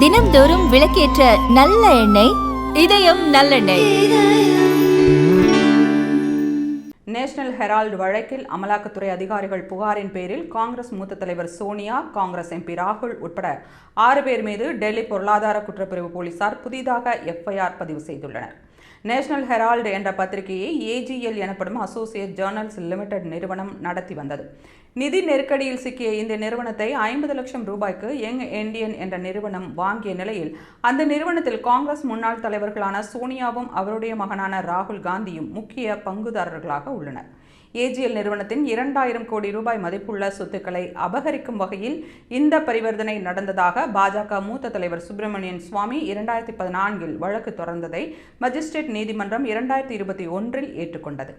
தினம்தோறும் விளக்கேற்ற நல்ல எண்ணெய் இதயம் நல்லெண்ணெய். நேஷனல் ஹெரால்டு வழக்கில் அமலாக்கத்துறை அதிகாரிகள் புகாரின் பேரில் காங்கிரஸ் மூத்த தலைவர் சோனியா காங்கிரஸ் எம்பி ராகுல் உட்பட ஆறு பேர் மீது டெல்லி பொருளாதார குற்றப்பிரிவு போலீசார் புதிதாக எஃப்ஐஆர் பதிவு செய்துள்ளனர். நேஷனல் ஹெரால்டு என்ற பத்திரிகையை ஏஜிஎல் எனப்படும் அசோசியேட் ஜேர்னல்ஸ் லிமிடெட் நிறுவனம் நடத்தி வந்தது. நிதி நெருக்கடியில் சிக்கிய இந்த நிறுவனத்தை ஐம்பது லட்சம் ரூபாய்க்கு யங் இந்தியன் என்ற நிறுவனம் வாங்கிய நிலையில் அந்த நிறுவனத்தில் காங்கிரஸ் முன்னாள் தலைவர்களான சோனியாவும் அவருடைய மகனான ராகுல் காந்தியும் முக்கிய பங்குதாரர்களாக உள்ளனர். ஏஜிஎல் நிறுவனத்தின் இரண்டாயிரம் கோடி ரூபாய் மதிப்புள்ள சொத்துக்களை அபகரிக்கும் வகையில் இந்த பரிவர்த்தனை நடந்ததாக பாஜக மூத்த தலைவர் சுப்பிரமணியன் சுவாமி இரண்டாயிரத்தி பதினான்கில் வழக்கு தொடர்ந்ததை மஜிஸ்ட்ரேட் நீதிமன்றம் இரண்டாயிரத்தி இருபத்தி ஒன்றில் ஏற்றுக்கொண்டது.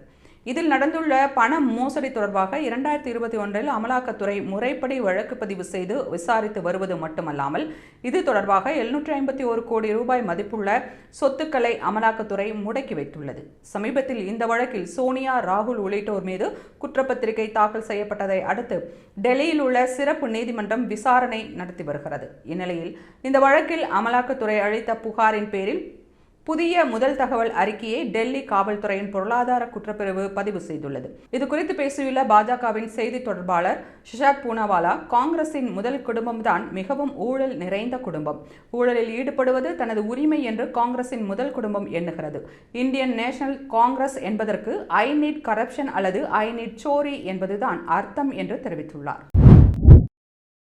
இதில் நடந்துள்ள பண மோசடி தொடர்பாக இரண்டாயிரத்தி இருபத்தி ஒன்றில் அமலாக்கத்துறை முறைப்படி வழக்கு பதிவு செய்து விசாரித்து வருவது மட்டுமல்லாமல் இது தொடர்பாக எழுநூற்றி ஐம்பத்தி ஒரு கோடி ரூபாய் மதிப்புள்ள சொத்துக்களை அமலாக்கத்துறை முடக்கி வைத்துள்ளது. சமீபத்தில் இந்த வழக்கில் சோனியா ராகுல் உள்ளிட்டோர் மீது குற்றப்பத்திரிகை தாக்கல் செய்யப்பட்டதை அடுத்து டெல்லியில் உள்ள சிறப்பு நீதிமன்றம் விசாரணை நடத்தி வருகிறது. இந்நிலையில் இந்த வழக்கில் அமலாக்கத்துறை அளித்த புகாரின் பேரில் புதிய முதல் தகவல் அறிக்கையை டெல்லி காவல்துறையின் பொருளாதார குற்றப்பிரிவு பதிவு செய்துள்ளது. இது குறித்து பேசியுள்ள பாஜகவின் செய்தி தொடர்பாளர் ஷிஷாக் பூனாவாலா காங்கிரசின் முதல் குடும்பம்தான் மிகவும் ஊழல் நிறைந்த குடும்பம். ஊழலில் ஈடுபடுவது தனது உரிமை என்று காங்கிரசின் முதல் குடும்பம் எண்ணுகிறது. இந்தியன் நேஷனல் காங்கிரஸ் என்பதற்கு ஐ நீட் கரப்ஷன் அல்லது ஐ நீட் சோரி என்பதுதான் அர்த்தம் என்று தெரிவித்துள்ளார்.